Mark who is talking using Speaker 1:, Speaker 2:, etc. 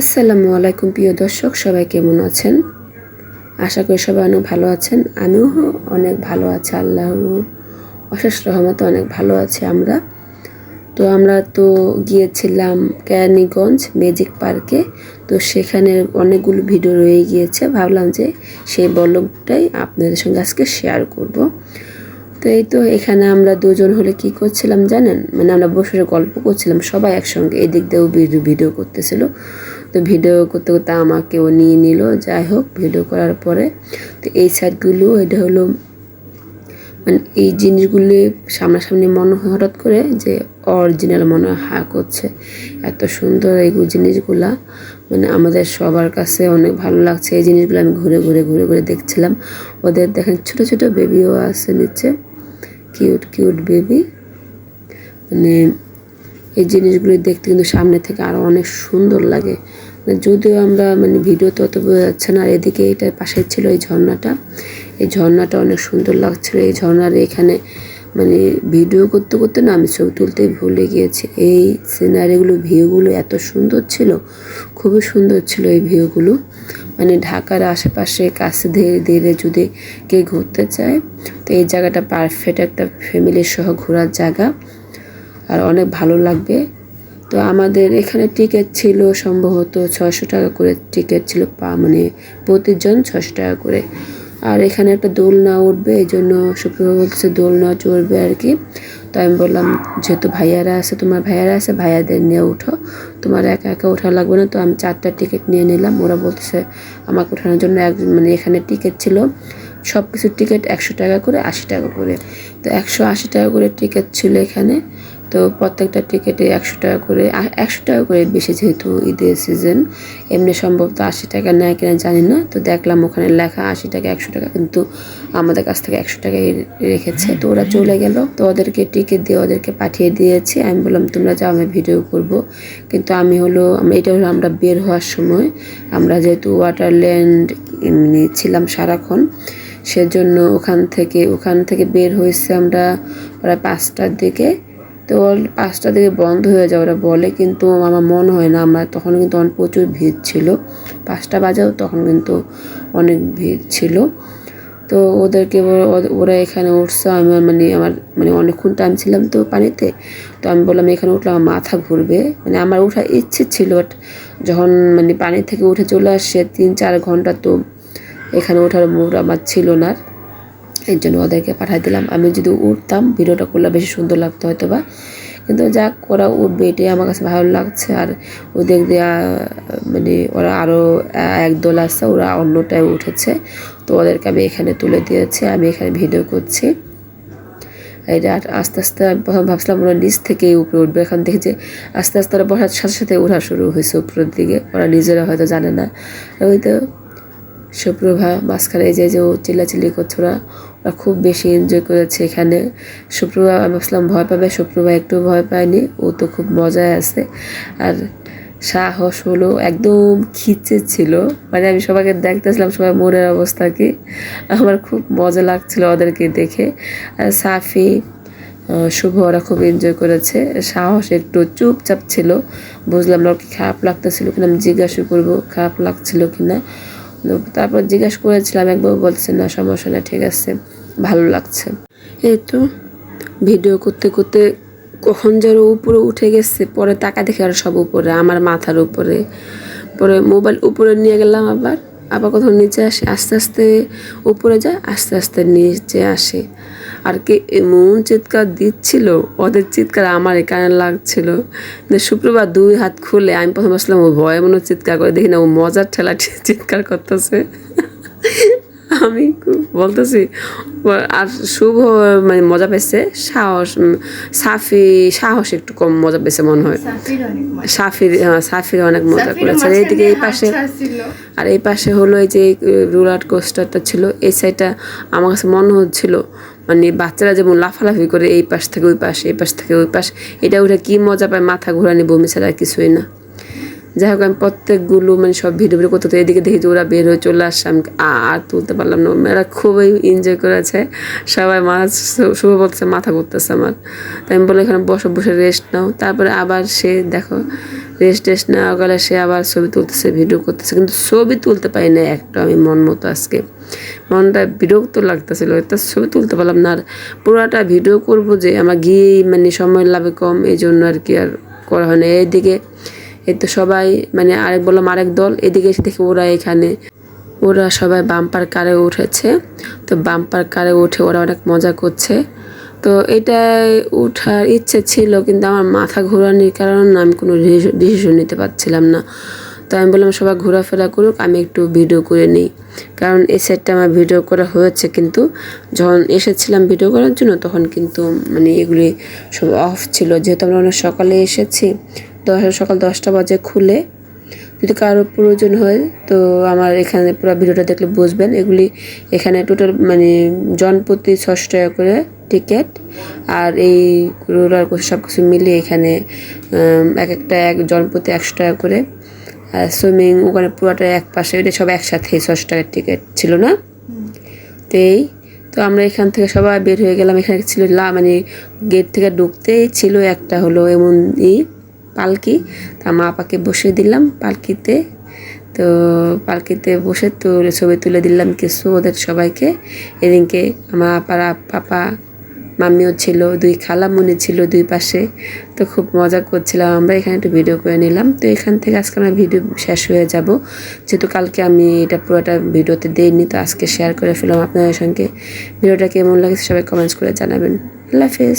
Speaker 1: আসসালামু আলাইকুম, প্রিয় দর্শক, সবাই কেমন আছেন? আশা করি সবাই অনেক ভালো আছেন। আমিও অনেক ভালো আছি, আল্লাহর অশেষ রহমতে অনেক ভালো আছি আমরা। তো আমরা তো গিয়েছিলাম কেরানীগঞ্জ ম্যাজিক পার্কে। তো সেখানে অনেকগুলো ভিডিও রয়ে গিয়েছে। ভাবলাম যে সেই বলকটাই আপনাদের সঙ্গে আজকে শেয়ার করব। তো এই তো এখানে আমরা দুজন হলে কি করছিলাম জানেন? মানে আমরা বসে বসে গল্প করছিলাম, সবাই একসঙ্গে এদিক দিয়েও ভিডিও ভিডিও করতেছিল। তো ভিডিও করতে করতে আমাকেও নিয়ে নিল। যাই হোক, ভিডিও করার পরে তো এই সাইডগুলো এটা হলো মানে এই জিনিসগুলি সামনাসামনি মনে হঠাৎ করে যে অরিজিনাল মনে হয় হা করছে এত সুন্দর এই জিনিসগুলা। মানে আমাদের সবার কাছে অনেক ভালো লাগছে। এই জিনিসগুলো আমি ঘুরে ঘুরে ঘুরে ঘুরে দেখছিলাম। ওদের দেখেন ছোট ছোট বেবিও আছে নিচে। কিউট কিউট বেবি মানে এই জিনিসগুলি দেখতে কিন্তু সামনে থেকে আরও অনেক সুন্দর লাগে। যদিও আমরা মানে ভিডিওতে অত বোঝা যাচ্ছে না এদিকে এটার পাশে ছিল এই ঝর্ণাটা। এই ঝর্ণাটা অনেক সুন্দর লাগছিল। এই ঝর্ণার এখানে মানে ভিডিও করতে করতে না আমি ছবি তুলতে ভুলে গিয়েছি। এই সিনারিগুলো ভিউগুলো এত সুন্দর ছিল, খুবই সুন্দর ছিল এই ভিউগুলো মানে ঢাকার আশেপাশে কাছে ধীরে ধীরে যদি কে ঘুরতে চায়, তো এই জায়গাটা পারফেক্ট একটা ফ্যামিলির সহ ঘোরার জায়গা। আর অনেক ভালো লাগবে। তো আমাদের এখানে টিকিট ছিল সম্ভবত ছশো টাকা করে টিকিট ছিল, পা মানে প্রতিজন ছশো টাকা করে। আর এখানে একটা দোলনা উঠবে, এই জন্য সুপ্রভা বলতেছে দোলনা চড়বে আর কি। তো আমি বললাম, যেহেতু ভাইয়ারা আছে, তোমার ভাইয়ারা আছে, ভাইয়াদের নিয়ে উঠো। তোমার একা একা ওঠা লাগবে না। তো আমি চারটা টিকিট নিয়ে নিলাম। ওরা বলতেছে, আমাকে ওঠানোর জন্য এক মানে এখানে টিকিট ছিল। সব কিছুর টিকিট একশো টাকা করে, আশি টাকা করে। তো একশো আশি টাকা করে টিকিট ছিল এখানে। তো প্রত্যেকটা টিকিটে একশো টাকা করে একশো টাকা করে বেশি যেহেতু ঈদের সিজন এমনি সম্ভবত আশি টাকা নেয় কিনা জানি না, তো দেখলাম ওখানে লেখা আশি টাকা, একশো টাকা, কিন্তু আমাদের কাছ থেকে একশো টাকাই রেখেছে। তো ওরা চলে গেল, তো ওদেরকে টিকিট দিয়ে ওদেরকে পাঠিয়ে দিয়েছি। আমি বললাম, তোমরা যাও, আমি ভিডিও করব। কিন্তু আমি হলো এটা হলো আমরা বের হওয়ার সময়, আমরা যেহেতু ওয়াটারল্যান্ড এমনি ছিলাম সারাক্ষণ, সেজন্য ওখান থেকে ওখান থেকে বের হয়েছে আমরা প্রায় পাঁচটার দিকে। তো পাঁচটা দিকে বন্ধ হয়ে যায়, ওরা বলে কিন্তু আমার মনে হয় না, আমার তখন কিন্তু অনেক প্রচুর ভিড় ছিল। পাঁচটা বাজেও তখন কিন্তু অনেক ভিড় ছিল। তো ওদেরকে ওরা এখানে উঠছে, আমি মানে আমার মানে অনেকক্ষণ টাইম ছিলাম তো পানিতে, তো আমি বললাম এখানে উঠলে আমার মাথা ঘুরবে। মানে আমার ওঠার ইচ্ছে ছিল বাট যখন মানে পানি থেকে উঠে চলে আসছে তিন চার ঘণ্টা তো এখানে ওঠার মুড আমার ছিল না এর জন্য ওদেরকে পাঠিয়ে দিলাম। আমি যদি উঠতাম, ভিডিওটা করলে বেশি সুন্দর লাগতো হয়তো বা কিন্তু যাক, ওরা উঠবে, এটাই আমার কাছে ভালো লাগছে। আর ওদের দেওয়া মানে ওরা আরও একদল আসছে ওরা অন্যটায় উঠেছে। তো ওদেরকে আমি এখানে তুলে দিয়েছি, আমি এখানে ভিডিও করছি। এটা আস্তে আস্তে আমি প্রথম ভাবছিলাম ওরা নিচ থেকেই উপরে উঠবে। এখন দেখি যে আস্তে আস্তে ওরা বসার সাথে সাথে ওঠা শুরু হয়েছে উপরের দিকে। ওরা নিজেরা হয়তো জানে না। ওই তো সুপ্রভা মাঝখানে যে যে ও চিল্লাচিল্লি করছে, ওরা ওরা খুব বেশি এনজয় করেছে এখানে। সুপ্রভা, আমি ভাবছিলাম ভয় পাবে, সুপ্রভা একটু ভয় পায়নি, ও তো খুব মজায় আছে। আর সাহস হলো, একদম খিচে ছিল। মানে আমি সবাইকে দেখতেছিলাম, সবাই মনের অবস্থা কি। আমার খুব মজা লাগছিল ওদেরকে দেখে। আর সাফি শুভ, ওরা খুব এনজয় করেছে। সাহস একটু চুপচাপ ছিল। বুঝলাম না কি খারাপ লাগতেছিল কিনা, আমি জিজ্ঞাসা করব, খারাপ লাগছিল কিনা। তারপর জিজ্ঞাসা করেছিলাম একবার বলছে না, সমস্যা না ঠিক আছে, ভালো লাগছে। এই তো ভিডিও করতে করতে কখন যেন উপরে উঠে গেছে, পরে টাকা দেখে আর সব উপরে, আমার মাথার উপরে। পরে মোবাইল উপরে নিয়ে গেলাম আবার। আবার কোথাও নিচে আসে, আস্তে আস্তে উপরে যায়, আস্তে আস্তে নিচে আসে। আর কে এমন চিৎকার দিচ্ছিল, ওদের চিৎকার আমার এখানে লাগছিল। শুক্রবার দুই হাত খুলে আমি প্রথম আসলাম ও ভয় মনে চিৎকার করে দেখি না, ও মজার ঠেলা চিৎকার করতেছে। আমি বলতেছি আর শুভ মানে মজা পেয়েছে সাহস সাফি সাহস একটু কম মজা পেয়েছে মনে হয়। সাফির সাফির অনেক মজা করেছে। আর এইদিকে এই পাশে আর এই পাশে হলো এই যে রুলার কোস্টারটা ছিল এই সাইডটা আমার কাছে মনে হচ্ছিল মানে বাচ্চারা যেমন লাফালাফি করে এই পাশ থেকে ওই পাশ এই পাশ থেকে ওই পাশ এটা ওটা কী মজা পায় মাথা ঘোরানি বমি ছাড়া কিছুই না। যাই হোক আমি প্রত্যেকগুলো মানে সব ভিডিও ভিডিও করতে এদিকে দেখি যে ওরা বের হয়ে চলে আসছে, আমি আর তুলতে পারলাম না। মেয়েরা খুবই এনজয় করেছে। সবাই মাছ শুভ বলছে মাথা ঘুরতেছে আমার। তাই আমি বলে এখানে বসে বসে রেস্ট নাও। তারপরে আবার সে, দেখো রেস্ট টেস্ট নেওয়া গেলে সে আবার ছবি তুলতেছে ভিডিও করতেছে। কিন্তু ছবি তুলতে পারি না একটা, আমি মন মতো আজকে। মনটা বিরক্ত লাগতেছিল তো ছবি তুলতে পারলাম না। আর পুরোটা ভিডিও করব যে আমার গিয়েই মানে সময় লাভে কম, এই জন্য আর কি আর করা হয় না। এইদিকে এই তো সবাই মানে আরেক বললাম আরেক দল, এদিকে এসে দেখি ওরা এখানে। ওরা সবাই বাম্পার কারে উঠেছে। তো বাম্পার কারে উঠে ওরা অনেক মজা করছে। তো এটাই ওঠার ইচ্ছে ছিল, কিন্তু আমার মাথা ঘোরানোর কারণে আমি কোনো ডিসিশন নিতে পারছিলাম না। তো আমি বললাম সবাই ঘোরাফেরা করুক, আমি একটু ভিডিও করে নিই। কারণ এই সেটটা আমার ভিডিও করা হয়েছে কিন্তু যখন এসেছিলাম ভিডিও করার জন্য, তখন কিন্তু মানে এগুলি সব অফ ছিল। যেহেতু আমরা অনেক সকালে এসেছি সকাল দশটা বাজে খুলে। যদি কারও প্রয়োজন হয়, তো আমার এখানে পুরো ভিডিওটা দেখলে বুঝবেন। এগুলি এখানে টোটাল মানে জনপ্রতি ছশো টাকা করে টিকিট আর এই রোলার সব কিছু মিলিয়ে এখানে এক একটা এক জনপ্রতি একশো টাকা করে। আর সুইমিং ওখানে পুরোটা এক পাশে, এটা সব একসাথে ছশো টাকার টিকিট ছিল না? তো এই, তো আমরা এখান থেকে সবাই বের হয়ে গেলাম। এখানে ছিল লা মানে গেট থেকে ঢুকতেই ছিল একটা হলো এমন ই। পালকি। তা মা আপাকে বসিয়ে দিলাম পালকিতে। তো পালকিতে বসে তো ছবি তুলে দিলাম কিছু ওদের সবাইকে। এদিনকে আমার আপারা পাপা মাম্মিও ছিল, দুই খালামুনি ছিল দুই পাশে। তো খুব মজা করছিলাম আমরা, এখানে একটু ভিডিও করে নিলাম। তো এখান থেকে আজকে আমার ভিডিও শেষ হয়ে যাব। যেহেতু কালকে আমি এটা পুরোটা ভিডিওতে দিইনি, তো আজকে শেয়ার করে ফেলাম আপনাদের সঙ্গে। ভিডিওটা কেমন লাগছে সবাই কমেন্টস করে জানাবেন। আল্লাহ হাফেজ।